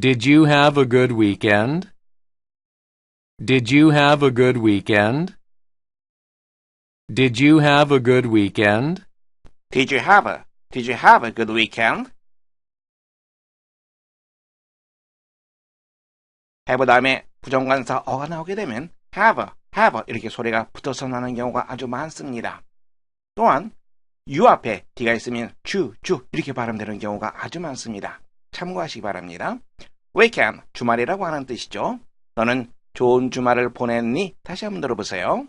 Did you have a good weekend? Did you have a good weekend? Did you have a good weekend? Did you have a Did you have a good weekend? have 다음에 부정관사 어가 나오게 되면 have, have 이렇게 소리가 붙어서 나는 경우가 아주 많습니다. 또한 you 앞에 d가 있으면 주, 주 이렇게 발음되는 경우가 아주 많습니다. 참고하시기 바랍니다. weekend, 주말이라고 하는 뜻이죠. 너는 좋은 주말을 보냈니? 다시 한번 들어보세요.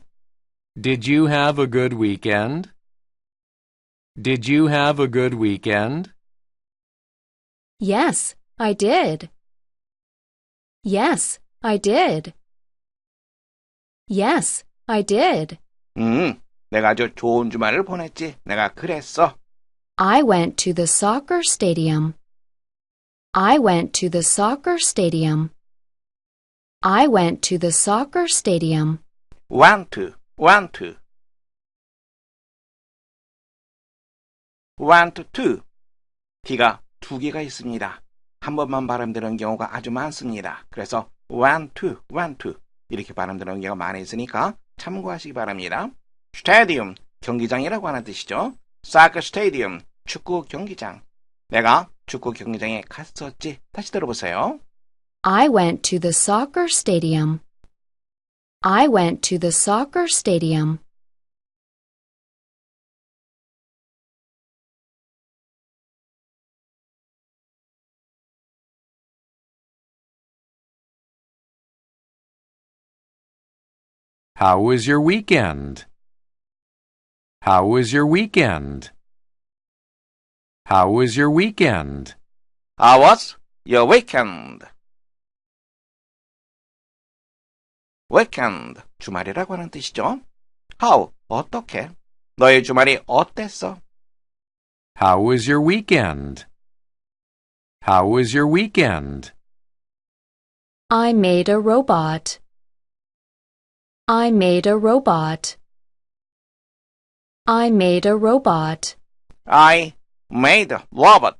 Did you have a good weekend? Did you have a good weekend? Yes, I did. Yes, I did. Yes, I did. 음, 내가 아주 좋은 주말을 보냈지. 내가 그랬어. I went to the soccer stadium. I went to the soccer stadium. I went to the soccer stadium. want to, want to. want to. T가 두 개가 있습니다. 한 번만 발음되는 경우가 아주 많습니다. 그래서 want to, want to 이렇게 발음되는 경우가 많이 있으니까 참고하시기 바랍니다. 스타디움, 경기장이라고 하는 뜻이죠. soccer stadium, 축구 경기장. 내가 축구 경기장에 갔었지. 다시 들어보세요. I went to the soccer stadium. I went to the soccer stadium. How was your weekend? How was your weekend? How was your weekend? How was your weekend? weekend, 주말이라고 하는 뜻이죠. How, 어떻게? 너의 주말이 어땠어? How was your weekend? How was your weekend? I made a robot. I made a robot. I made a robot. I made robot.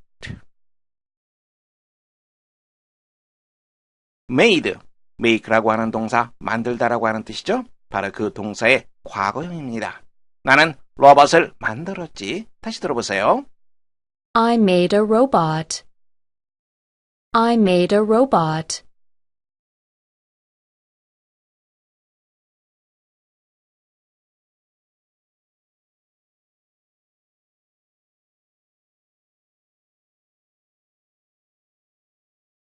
made, make라고 하는 동사, 만들다라고 하는 뜻이죠. 바로 그 동사의 과거형입니다. 나는 로봇을 만들었지. 다시 들어보세요. I made a robot. I made a robot.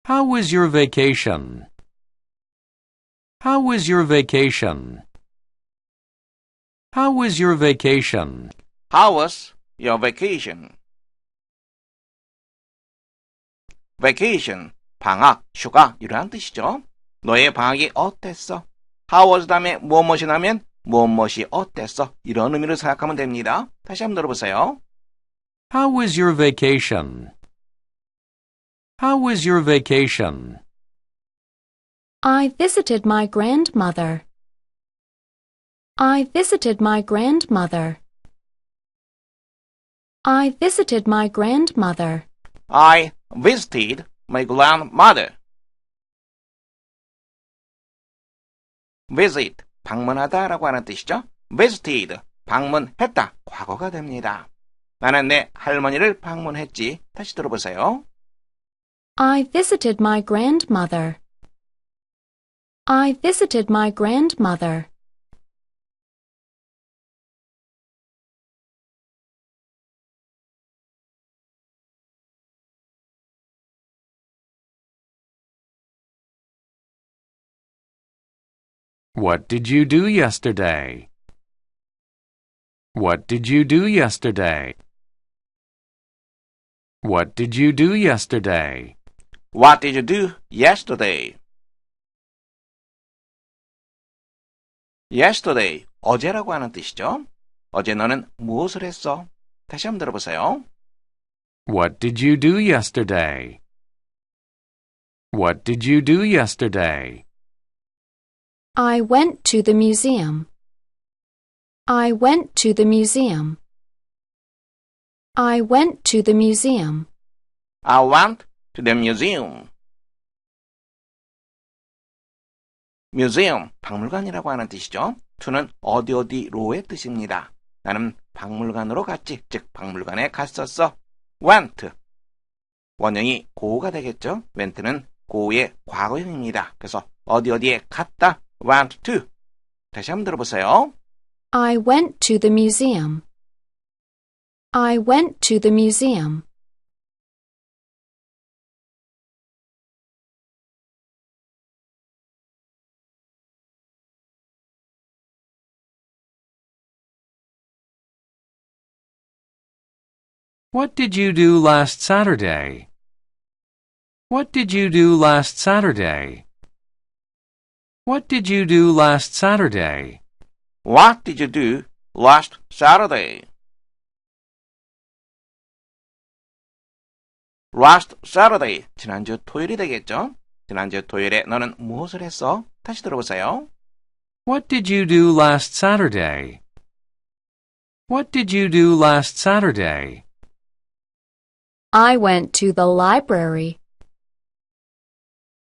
How was your vacation? How was your vacation? How was your vacation? How was your vacation? vacation, 방학, 휴가 이러한 뜻이죠. 너의 방학이 어땠어? How was 다음에 무엇무엇이 나면 무엇무엇이 어땠어? 이런 의미로 생각하면 됩니다. 다시 한번 들어보세요. How was your vacation? How was your vacation? I visited my grandmother. I visited my grandmother. I visited my grandmother. I visited my grandmother. visit, 방문하다라고 하는 뜻이죠. visited, 방문했다, 과거가 됩니다. 나는 내 할머니를 방문했지. 다시 들어보세요. I visited my grandmother. I visited my grandmother. What did you do yesterday? What did you do yesterday? What did you do yesterday? What did you do yesterday? yesterday, 어제라고 하는 뜻이죠. 어제 너는 무엇을 했어? 다시 한번 들어보세요. What did you do yesterday? What did you do yesterday? I went to the museum. I went to the museum. I went to the museum. I went to the museum. museum, 박물관이라고 하는 뜻이죠. to는 어디 어디로의 뜻입니다. 나는 박물관으로 갔지. 즉 박물관에 갔었어. went. 원형이 go가 되겠죠. went는 go의 과거형입니다. 그래서 어디 어디에 갔다. went to. 다시 한번 들어보세요. I went to the museum. I went to the museum. What did you do last Saturday? What did you do last Saturday? What did you do last Saturday? What did you do last Saturday? last Saturday. 지난주 토요일이 되겠죠? 지난주 토요일에 너는 무엇을 했어? 다시 들어보세요. What did you do last Saturday? What did you do last Saturday? I went to the library.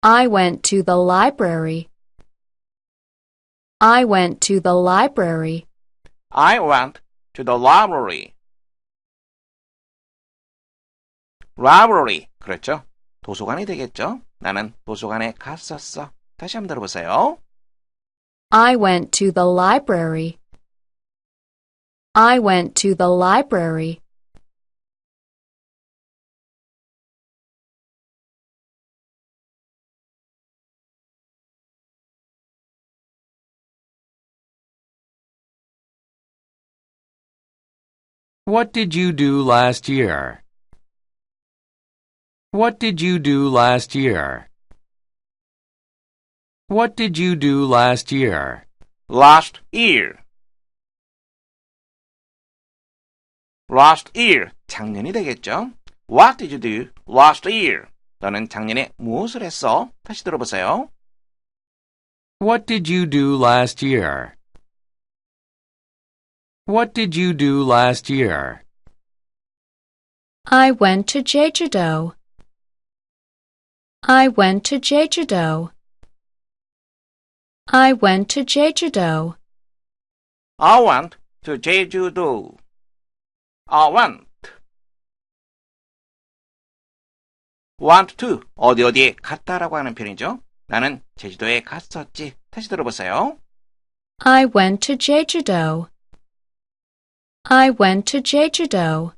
I went to the library. I went to the library. I went to the library. library. 그렇죠? 도서관이 되겠죠? 나는 도서관에 갔었어. 다시 한번 들어보세요. I went to the library. I went to the library. What did you do last year? What did you do last year? What did you do last year? last year. last year. 작년이 되겠죠? What did you do last year? 너는 작년에 무엇을 했어? 다시 들어보세요. What did you do last year? What did you do last year? I went to Jeju-do. I went to Jeju-do. I went to Jeju-do. I went to Jeju-do. I went. want to 어디 어디에 갔다라고 하는 표현이죠. 나는 제주도에 갔었지. 다시 들어보세요. I went to Jeju-do. I went to Jeju-do.